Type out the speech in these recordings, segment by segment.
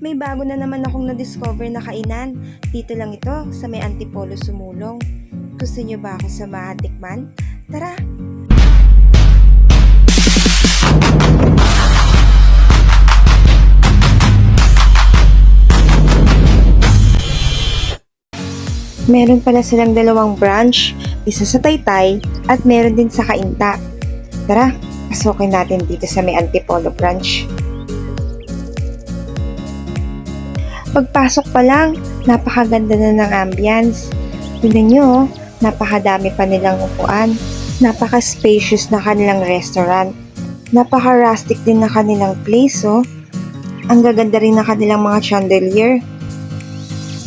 May bago na naman akong na-discover na kainan. Dito lang ito sa may Antipolo Sumulong. Gusto niyo ba ako sa matikman? Tara! Meron pala silang dalawang branch, isa sa Taytay at meron din sa Kainta. Tara, pasukin natin dito sa may Antipolo branch. Pagpasok pa lang, napakaganda na ng ambience. Tignan nyo, oh, napakadami pa nilang upuan. Napaka-spacious na kanilang restaurant. Napaka-rustic din na kanilang place, oh. Ang gaganda rin na kanilang mga chandelier.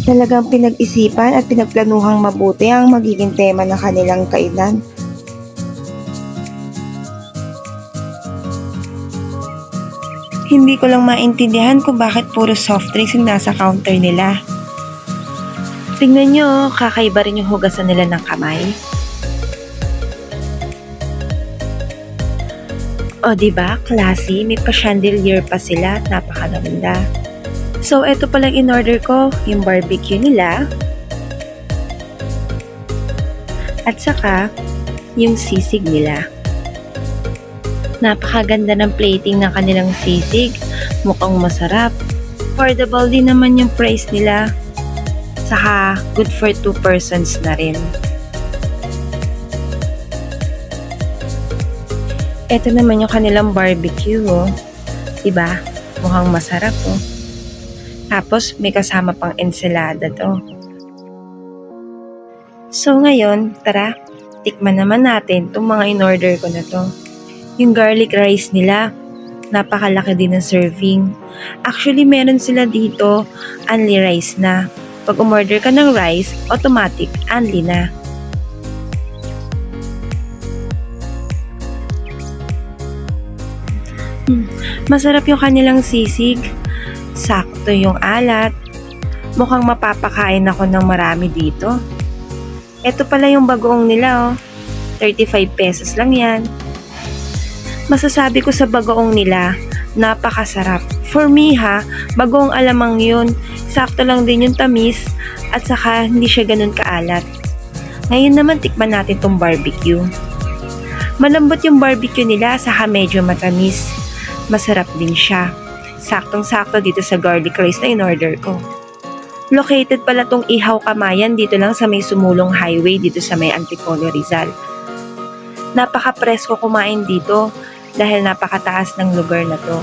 Talagang pinag-isipan at pinagplanuhang mabuti ang magiging tema ng kanilang kainan. Hindi ko lang maintindihan kung bakit puro soft drinks yung nasa counter nila. Tingnan nyo, kakaiba rin yung hugasan nila ng kamay. O, di ba? Classy. May pa-chandelier pa sila at napakaganda. So, eto palang in-order ko, yung barbecue nila. At saka, yung sisig nila. Napakaganda ng plating ng kanilang sisig. Mukhang masarap. Affordable din naman yung price nila. Saka, good for two persons na rin. Ito naman yung kanilang barbecue, oh. Diba? Mukhang masarap, oh. Tapos, may kasama pang ensalada to. So, ngayon, tara, tikman naman natin itong mga in-order ko na to. Yung garlic rice nila, napakalaki din ng serving. Actually, meron sila dito, only rice na. Pag umorder ka ng rice, automatic, only na. Hmm, Masarap yung kanilang sisig. Sakto yung alat. Mukhang mapapakain ako ng marami dito. Ito pala yung bagoong nila oh. 35 pesos lang yan. Masasabi ko sa bagoong nila, napakasarap. For me ha, bagoong alamang yun. Sakto lang din yung tamis at saka hindi siya ganun kaalat. Ngayon naman tikman natin tong barbecue. Malambot yung barbecue nila saka medyo matamis. Masarap din siya. Saktong-sakto dito sa garlic rice na in-order ko. Located pala tong Ihaw Kamayan dito lang sa may Sumulong Highway dito sa may Antipolo Rizal. Napaka-presko kumain dito dahil napakataas ng lugar na to.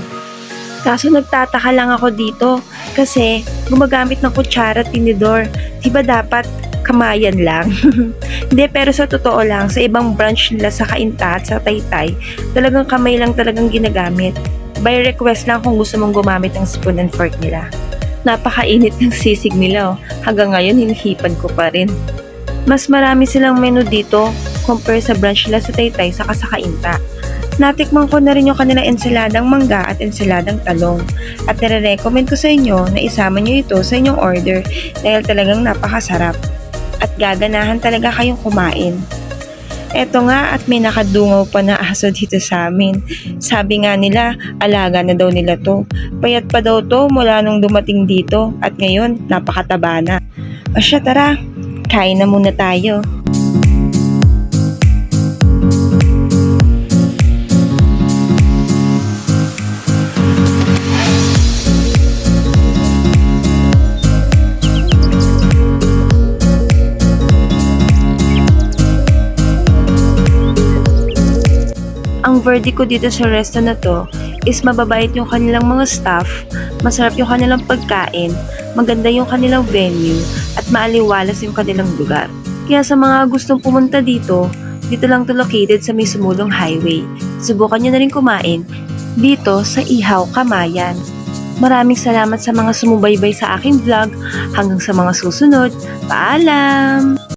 Kaso nagtataka lang ako dito kasi gumagamit ng kutsara at tinidor. Diba dapat kamayan lang? Hindi, pero sa totoo lang, sa ibang branch nila sa Kainta at sa Taytay, talagang kamay lang talagang ginagamit. By request lang kung gusto mong gumamit ng spoon and fork nila. Napakainit ng sisig nila oh. Hanggang ngayon, hinihipan ko pa rin. Mas marami silang menu dito compare sa branch nila sa Taytay sa Kainta. Natikman ko na rin yung kanilang ensaladang mangga at ensaladang talong. At nire-recommend ko sa inyo na isama nyo ito sa inyong order dahil talagang napakasarap. At gaganahan talaga kayong kumain. Eto nga at may nakadungaw pa na aso dito sa amin. Sabi nga nila, alaga na daw nila to. Payat pa daw to mula nung dumating dito at ngayon napakataba na. O siya tara, kain na muna tayo. Ang verdict ko dito sa resto na to is mababait yung kanilang mga staff, masarap yung kanilang pagkain, maganda yung kanilang venue, at maaliwalas yung kanilang lugar. Kaya sa mga gustong pumunta dito, dito lang to located sa may sumulong highway. Subukan nyo na rin kumain dito sa Ihaw Kamayan. Maraming salamat sa mga sumubaybay sa aking vlog. Hanggang sa mga susunod. Paalam!